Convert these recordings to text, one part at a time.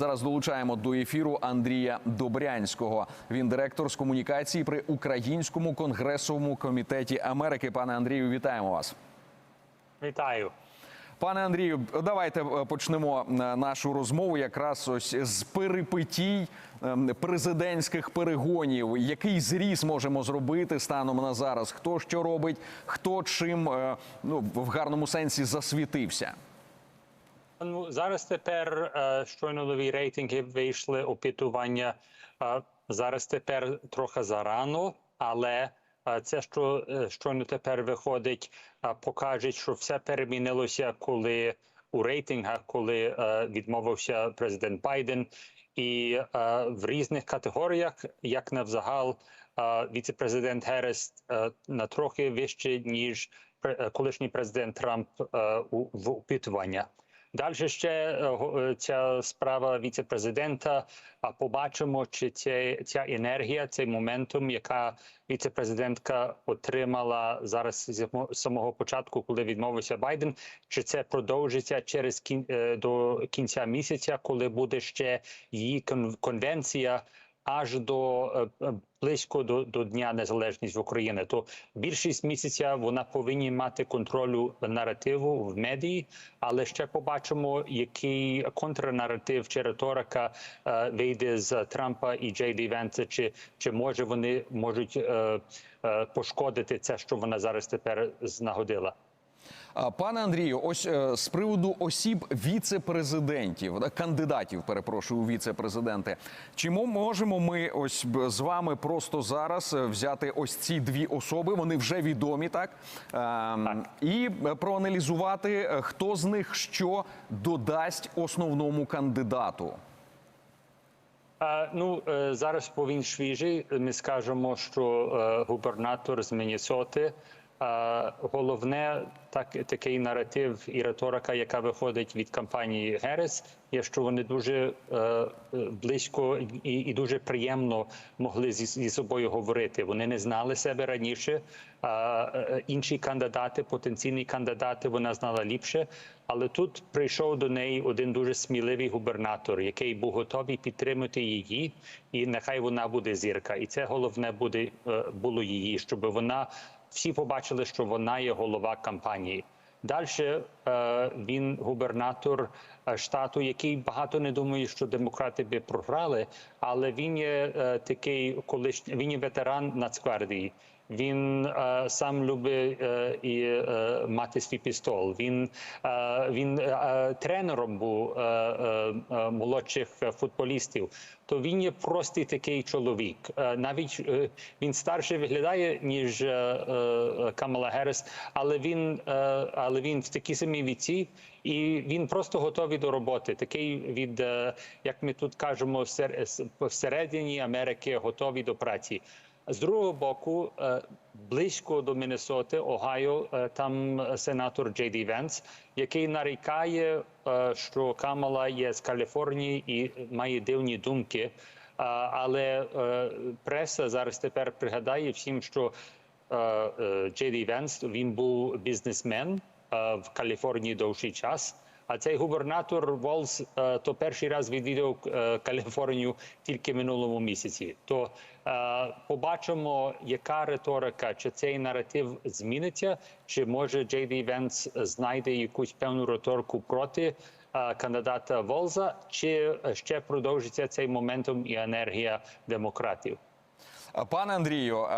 Зараз долучаємо до ефіру Андрія Добрянського. Він директор з комунікації при Українському конгресовому комітеті Америки. Пане Андрію, вітаємо вас. Вітаю. Пане Андрію, давайте е, почнемо е, нашу розмову якраз ось з перипетій ем, президентських перегонів. Який зріз можемо зробити станом на зараз? Хто що робить, хто чим е, ну в гарному сенсі засвітився? Ну зараз тепер е, щойно нові рейтинги вийшли опитування. Е, Зараз тепер трохи зарано, але е, це, що щойно тепер виходить, покаже, що все перемінилося, коли у рейтингах, коли відмовився президент Байден, і в різних категоріях, як навзагал, е, віце-президент Герес на трохи вище ніж колишній президент Трамп в опитування. Далі ще е, е, ця справа віце-президента. А побачимо, чи ця, ця енергія, цей моментум, яка віце-президентка отримала зараз з мо- самого початку, коли відмовився Байден, чи це продовжиться через кін е, до кінця місяця, коли буде ще її кон- конвенція аж до е, е, близько до, до Дня Незалежності України. То більшість місяця вона повинні мати контролю наративу в медії, але ще побачимо, який контрнаратив чи риторика е, вийде з Трампа і Джей Ді чи, чи може вони можуть е, е, пошкодити це, що вона зараз тепер знагодила. Пане Андрію, ось е, з приводу осіб віце-президентів, кандидатів, перепрошую, у віце-президенти. Чи можемо ми ось з вами просто зараз е, взяти ось ці дві особи? Вони вже відомі, так? Ем, І е, проаналізувати, хто з них що додасть основному кандидату. Ну зараз бо він свіжий. Ми скажемо, що губернатор з Міннесоти. Головне так такий наратив і риторика, яка виходить від кампанії Герес, є, що вони дуже е, близько і, і дуже приємно могли зі, зі собою говорити. Вони не знали себе раніше. Е, інші кандидати, потенційні кандидати, вона знала ліпше. Але тут прийшов до неї один дуже сміливий губернатор, який був готовий підтримати її, і нехай вона буде зірка. І це головне буде е, було її, щоб вона всі побачили, що вона є голова кампанії. Далі він губернатор е, штату, який багато не думає, що демократи би програли, але він є е, такий колишній, він є ветеран Нацгвардії. Він е, сам любить е, і е, мати свій пістол. Він, е, він е, тренером був е, е, е, молодших е, футболістів. То він є простий такий чоловік. Е, навіть е, він старше виглядає ніж е, е, Камала Герес, але він, е, але він в такій самій віці, і він просто готовий до роботи. Такий від, е, як ми тут кажемо, всер- всередині Америки готовий до праці. З другого боку, е, близько до Міннесоти, Огайо, е, там сенатор Джей Ді Венс, який нарікає, що Камала є з Каліфорнії і має дивні думки. Але преса зараз тепер пригадає всім, що Джей Ді Венс він був бізнесмен в Каліфорнії довший час. А цей губернатор Волс е, то перший раз відвідав е, Каліфорнію тільки минулому місяці. То е, побачимо, яка риторика, чи цей наратив зміниться, чи може Джей Ді Венс знайде якусь певну риторику проти е, кандидата Волза, чи ще продовжиться цей моментум і енергія демократів. Пане Андрію,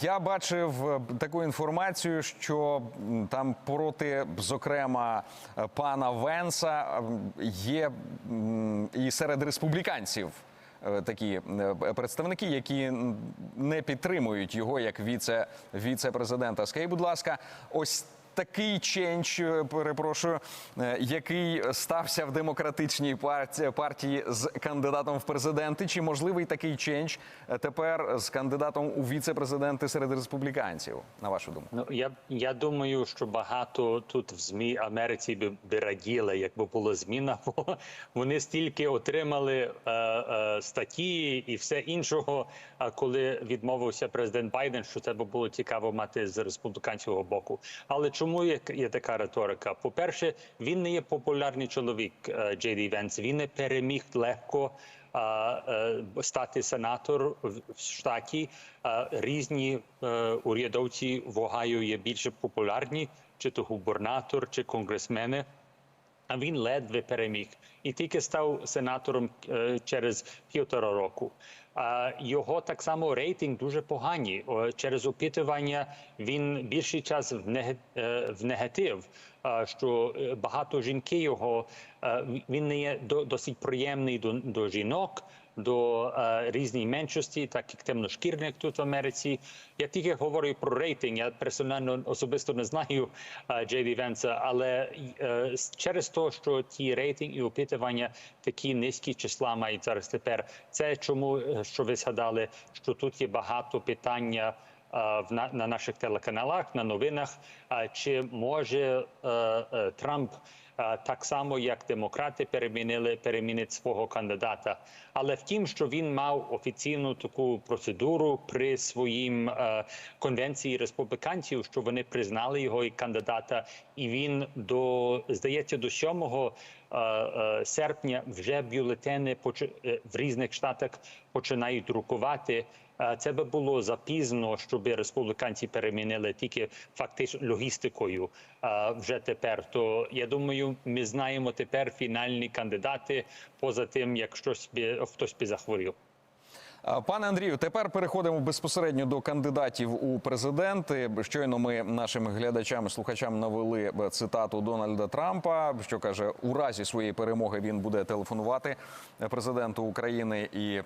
я бачив е, таку інформацію, що там проти, зокрема, е, пана Венса є і серед республіканців. е, Такі е, представники, які не підтримують його як віце віце-президента. Скажіть, будь ласка, ось такий ченч, е, перепрошую, е, який стався в демократичній партії, партії з кандидатом в президенти, чи можливий такий ченч тепер з кандидатом у віце-президенти серед республіканців, на вашу думку? Ну я я думаю, що багато тут в змі Америці би, би раділи, якби була зміна, бо вони стільки отримали е, е, статті і все іншого. А коли відмовився президент Байден, що це би було цікаво мати з республіканського боку. Але чому? Чому є, є така риторика? По-перше, він не є популярний чоловік Джей Ді Венс. Він не переміг легко е, стати сенатор в штаті. Різні е, урядовці в Огайо є більше популярні, чи то губернатор, чи конгресмени. А він ледве переміг і тільки став сенатором е, через півтора року. Його так само рейтинг дуже погані. Через опитування він більший час в е, негатив. Що е, багато жінки його він не є до- досить приємний до жінок, до е, меншості, так як темношкірних тут в Америці. Я тільки говорю про рейтинг. Я персонально особисто не знаю е, Джей Ді Венса, але е, через те, що ті рейтинги і опитування такі низькі числа мають зараз тепер. Це чому е, що ви згадали, що тут є багато питання. е, на, на наших телеканалах на новинах. Чи може е, е, Трамп так само, як демократи перемінили перемінить свого кандидата? Але втім, що він мав офіційну таку процедуру при своїм е, конвенції республіканців, що вони признали його і кандидата, і він до здається до 7 е, серпня вже бюлетени е, в різних штатах починають друкувати. Е, Це би було запізно, щоб республіканці перемінили тільки фактично логістикою е, вже тепер. То я думаю, ми знаємо тепер фінальні кандидати поза тим, як щось хтось би захворів. Пане Андрію, тепер переходимо безпосередньо до кандидатів у президенти. Щойно ми нашим глядачам і слухачам навели е, цитату Дональда Трампа, що каже, у разі своєї перемоги він буде телефонувати президенту України і е,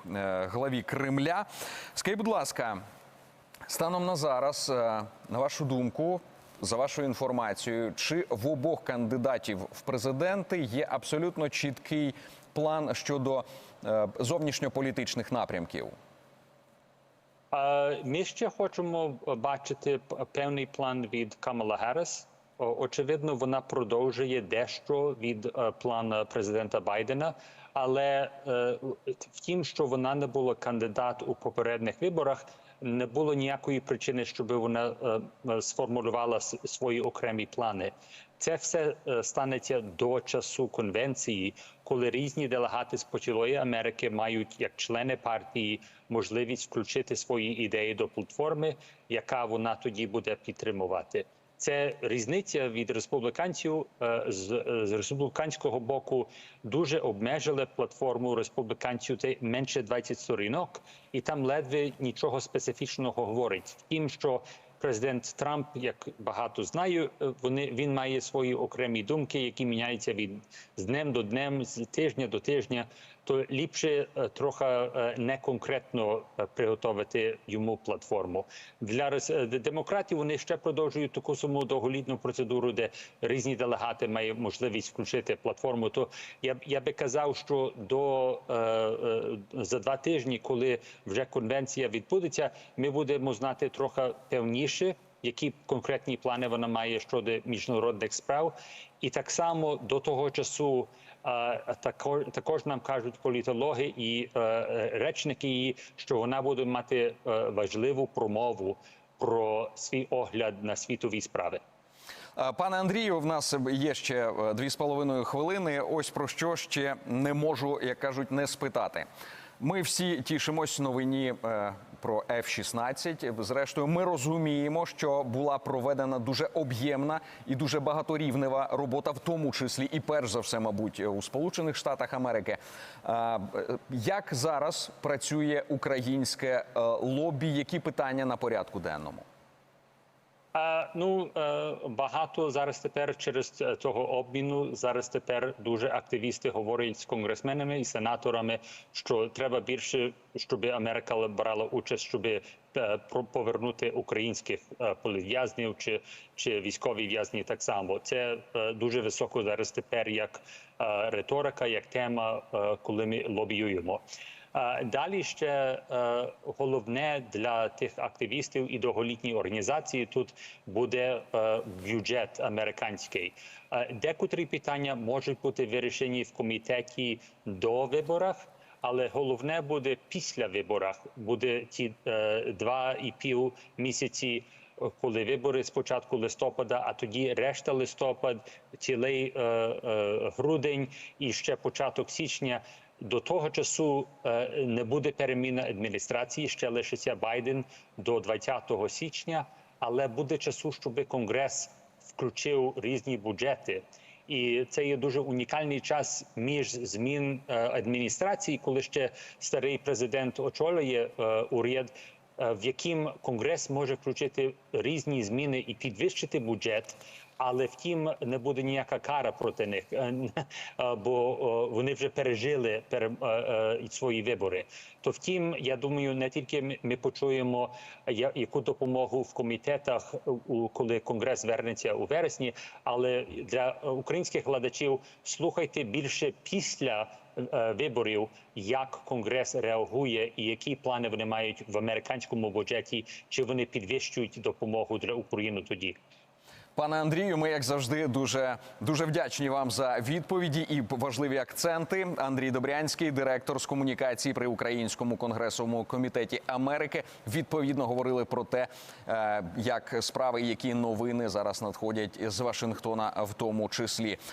главі Кремля. Скажіть, будь ласка, станом на зараз, е, на вашу думку, за вашою інформацією, чи в обох кандидатів в президенти є абсолютно чіткий план щодо е, зовнішньополітичних напрямків? Ми ще хочемо бачити певний план від Камала Гарріс. Очевидно, вона продовжує дещо від е, плану президента Байдена. Але е, втім, що вона не була кандидат у попередніх виборах, не було ніякої причини, щоб вона е, е, сформулювала свої окремі плани. Це все е, станеться до часу конвенції, коли різні делегати з почілої Америки мають як члени партії можливість включити свої ідеї до платформи, яка вона тоді буде підтримувати. Це різниця від республіканців е, з, е, з республіканського боку дуже обмежили платформу республіканців. Це менше 20 сторінок, і там ледве нічого специфічного говорить. Втім, що президент Трамп, як багато знаю, е, вони він має свої окремі думки, які міняються від з днем до днем, з тижня до тижня. То ліпше трохи не конкретно е, приготувати йому платформу для демократів. Вони ще продовжують таку саму довголітну процедуру, де різні делегати мають можливість включити платформу. То я я би казав, що до за два тижні, коли вже конвенція відбудеться, ми будемо знати трохи певніше. Які конкретні плани вона має щодо міжнародних справ, і так само до того часу е, також, також нам кажуть політологи і е, е, речники її, що вона буде мати важливу промову про свій огляд на світові справи. Пане Андрію, в нас є ще дві з половиною хвилини. Ось про що ще не можу, як кажуть, не спитати. Ми всі тішимось новині про F-16. Зрештою, ми розуміємо, що була проведена дуже об'ємна і дуже багаторівнева робота, в тому числі і перш за все, мабуть, у Сполучених Штатах Америки. Як зараз працює українське е, лобі? Які питання на порядку денному? Ну е, багато зараз тепер через цього обміну зараз тепер дуже активісти говорять з конгресменами і сенаторами, що треба більше, щоб Америка брала участь, щоб е, повернути українських е, політв'язнів чи, чи військові в'язні. Так само це дуже високо зараз тепер як риторика, як тема, коли ми лобіюємо. Далі ще е, головне для тих активістів і довголітньої організації тут буде е, бюджет американський. Е, Декотрі питання можуть бути вирішені в комітеті до виборах. Але головне буде після виборах, буде ті два і пів місяці коли вибори з початку листопада, а тоді решта листопад, цілий е, е, грудень і ще початок січня. До того часу е, не буде переміна адміністрації. Ще лишиться Байден до 20 січня, але буде часу, щоб Конгрес включив різні бюджети. І це є дуже унікальний час між змін е, адміністрації, коли ще старий президент очолює е, уряд, в яким Конгрес може включити різні зміни і підвищити бюджет. Але втім не буде ніяка кара проти них, е, е, бо е, вони вже пережили пере- свої вибори. То втім, я думаю, не тільки ми- почуємо яку допомогу в комітетах, коли конгрес вернеться у вересні, але для українських глядачів слухайте більше після виборів, як конгрес реагує і які плани вони мають в американському бюджеті, чи вони підвищують допомогу для України тоді. Пане Андрію, ми як завжди дуже дуже вдячні вам за відповіді і важливі акценти. Андрій Добрянський, директор з комунікації при Українському конгресовому комітеті Америки, відповідно говорили про те, е, як справи, які новини зараз надходять з Вашингтона, в тому числі.